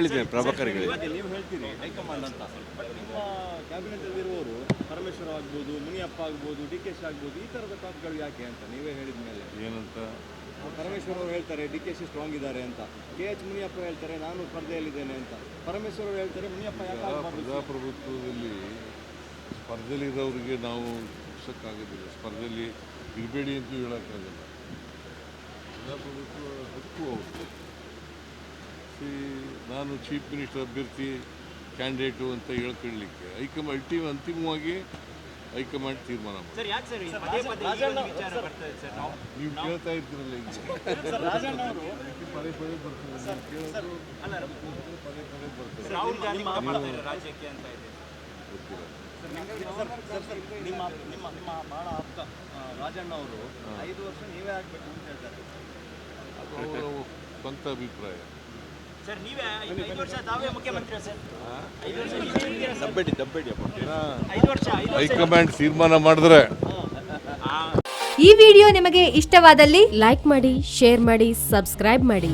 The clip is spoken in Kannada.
ಹೇಳಿದ್ದೇನೆ ಪ್ರಭಾಕರ್ಗೆ. ಹೇಳಿದ್ದೇನೆ. ನೀವು ಹೇಳ್ತೀರಿ ಹೈಕಮಾಂಡ್ ಅಂತ. ಬಟ್ ನಿಮ್ಮ ಕ್ಯಾಬಿನೆಟ್ ಅಲ್ಲಿರುವವರು ಪರಮೇಶ್ವರ ಆಗ್ಬೋದು ಮುನಿಯಪ್ಪ ಆಗ್ಬೋದು ಡಿ ಕೆ ಶಿ ಆಗ್ಬೋದು ಈ ಥರದ ಟಾಪ್ಗಳು ಯಾಕೆ ಅಂತ ನೀವೇ ಹೇಳಿದ ಮೇಲೆ. ಏನಂತ? ಪರಮೇಶ್ವರ್ ಅವರು ಹೇಳ್ತಾರೆ ಡಿ ಕೆ ಶಿ ಸ್ಟ್ರಾಂಗ್ ಇದ್ದಾರೆ ಅಂತ. ಕೆ ಎಚ್ ಮುನಿಯಪ್ಪ ಹೇಳ್ತಾರೆ ನಾನು ಸ್ಪರ್ಧೆಯಲ್ಲಿದ್ದೇನೆ ಅಂತ. ಪರಮೇಶ್ವರ ಅವರು ಹೇಳ್ತಾರೆ ಮುನಿಯಪ್ಪ ಯಾಕೆ ಪ್ರಜಾಪ್ರಭುತ್ವದಲ್ಲಿ ಸ್ಪರ್ಧೆಯಲ್ಲಿರೋರಿಗೆ ನಾವು ಮುಗಿಸೋಕ್ಕಾಗೋದಿಲ್ಲ ಸ್ಪರ್ಧೆಯಲ್ಲಿ ಇರಬೇಡಿ ಅಂತೂ ಹೇಳೋಕ್ಕಾಗಲ್ಲ ಪ್ರಜಾಪ್ರಭುತ್ವ ಹಕ್ಕು ಅವರು ಸಿ ನಾನು ಚೀಫ್ ಮಿನಿಸ್ಟರ್ ಅಭ್ಯರ್ಥಿ ಕ್ಯಾಂಡಿಡೇಟು ಅಂತ ಹೇಳ್ಕೊಳ್ಳಿಕ್ಕೆ. ಹೈಕಮಾಂಡ್ ಅಲ್ಟಿಮ್ ಅಂತಿಮವಾಗಿ ಹೈಕಮಾಂಡ್ ತೀರ್ಮಾನ ನೀವು ಕೇಳ್ತಾ ಇರ್ತೀರಲ್ಲ ಈಗ. ರಾಜಣ್ಣ ಅವರು ಪದೇ ಪದೇ ಬರ್ತದೆ. ಗೊತ್ತಿಲ್ಲ. ಸರ್, ಸರ್, ಸರ್, ನಿಮ್ಮ ನಿಮ್ಮ ನಿಮ್ಮ ಬಹಳ ಆಪ್ತ ರಾಜಣ್ಣ ಅವರು ಐದು ವರ್ಷ ನೀವೇ ಆಗ್ಬೇಕು ಅಂತ ಹೇಳ್ತಾರೆ. ಸ್ವಂತ ಅಭಿಪ್ರಾಯ. ದಬ್ಬೆಡಿ ಹೈಕಮಾಂಡ್ ತೀರ್ಮಾನ ಮಾಡಿದ್ರೆ ಈ ವಿಡಿಯೋ ನಿಮಗೆ ಇಷ್ಟವಾದಲ್ಲಿ ಲೈಕ್ ಮಾಡಿ ಶೇರ್ ಮಾಡಿ ಸಬ್ಸ್ಕ್ರೈಬ್ ಮಾಡಿ.